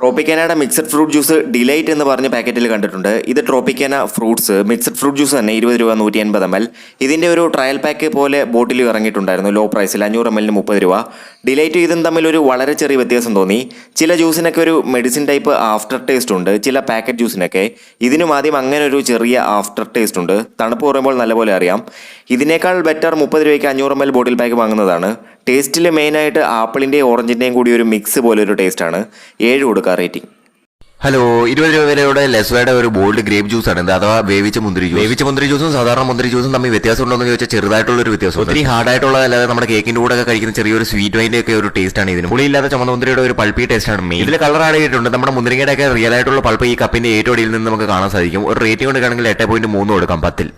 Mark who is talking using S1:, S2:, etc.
S1: ട്രോപ്പിക്കാനയുടെ mixed fruit juice delight എന്ന് പറഞ്ഞ പാക്കറ്റിൽ കണ്ടിട്ടുണ്ട്. ഇത് Tropicana fruits mixed fruit juice തന്നെ ഇരുപത് രൂപ നൂറ്റി എൺപത് എം എൽ ഇതിന്റെ ഒരു ട്രയൽ പാക്ക് പോലെ ബോട്ടിൽ ഇറങ്ങിയിട്ടുണ്ടായിരുന്നു ലോ പ്രൈസിൽ അഞ്ഞൂറ് എം എല്ലിന് മുപ്പത് രൂപ. ഡിലൈറ്റ് ഇതും തമ്മിൽ ഒരു വളരെ ചെറിയ വ്യത്യാസം തോന്നി. ചില ജ്യൂസിനൊക്കെ ഒരു മെഡിസിൻ ടൈപ്പ് ആഫ്റ്റർ ടേസ്റ്റ് ഉണ്ട് ചില പാക്കറ്റ് ജ്യൂസിനൊക്കെ ഇതിനും ആദ്യം അങ്ങനെ ഒരു ചെറിയ ആഫ്റ്റർ ടേസ്റ്റ് ഉണ്ട്. തണുപ്പ് പറയുമ്പോൾ നല്ലപോലെ അറിയാം. ഇതിനേക്കാൾ ബെറ്റർ മുപ്പത് രൂപയ്ക്ക് അഞ്ഞൂറ് എം എൽ ബോട്ടിൽ പാക്ക് വാങ്ങുന്നതാണ് ടേസ്റ്റിൽ മെയിനായിട്ട് ആപ്പിളിന്റെയും ഓറഞ്ചിന്റെയും കൂടി ഒരു മിക്സ് പോലെ ഒരു ടേസ്റ്റാണ് ഏഴ് കൊടുക്കുക റേറ്റിംഗ്
S2: ഹലോ ഇരുപത് രൂപ വിലയുടെ ലെസ്വയുടെ ഒരു ബോൾഡ് ഗ്രേപ്പ് ജ്യൂസ് ആണ് അഥവാ വേവിച്ച മുന്തിരി ജ്യൂസ് വേവിച്ച മുന്തിരി ജ്യൂസും സാധാരണ മുന്തിരി ജ്യൂസും തമ്മിൽ വ്യത്യാസം ഉണ്ടോ എന്ന് ചോദിച്ചാൽ ചെറുതായിട്ടുള്ള ഒരു വ്യത്യാസം ഒത്തിരി ഹാർഡ് ആയിട്ടുള്ള അല്ലാതെ നമ്മുടെ കേക്കിന്റെ കൂടെ ഒക്കെ കഴിക്കുന്ന ചെറിയൊരു സ്വീറ്റ് വൈന്റെ ഒക്കെ ഒരു ടേസ്റ്റ് ആണ് ഇതിന്. പുളിയില്ലാത്ത ചുമന്ന മുന്തിരിയുടെ ഒരു പൾപ്പി ടേസ്റ്റ് ആണ് മെയിൻ ഇതിൽ കളർ ആഡ് ചെയ്തിട്ടുണ്ട്. നമ്മുടെ മുന്തിരിയുടെ ഒക്കെ റിയൽ ആയിട്ടുള്ള പൾപ്പ് ഈ കപ്പിന്റെ ഏറ്റവും അടിയിൽ നിന്ന് നമുക്ക് കാണാൻ സാധിക്കും. ഒരു റേറ്റിംഗ് കൊടുക്കുകയാണെങ്കിൽ എട്ട് പോയിന്റ് മൂന്ന് കൊടുക്കാം പത്തിൽ.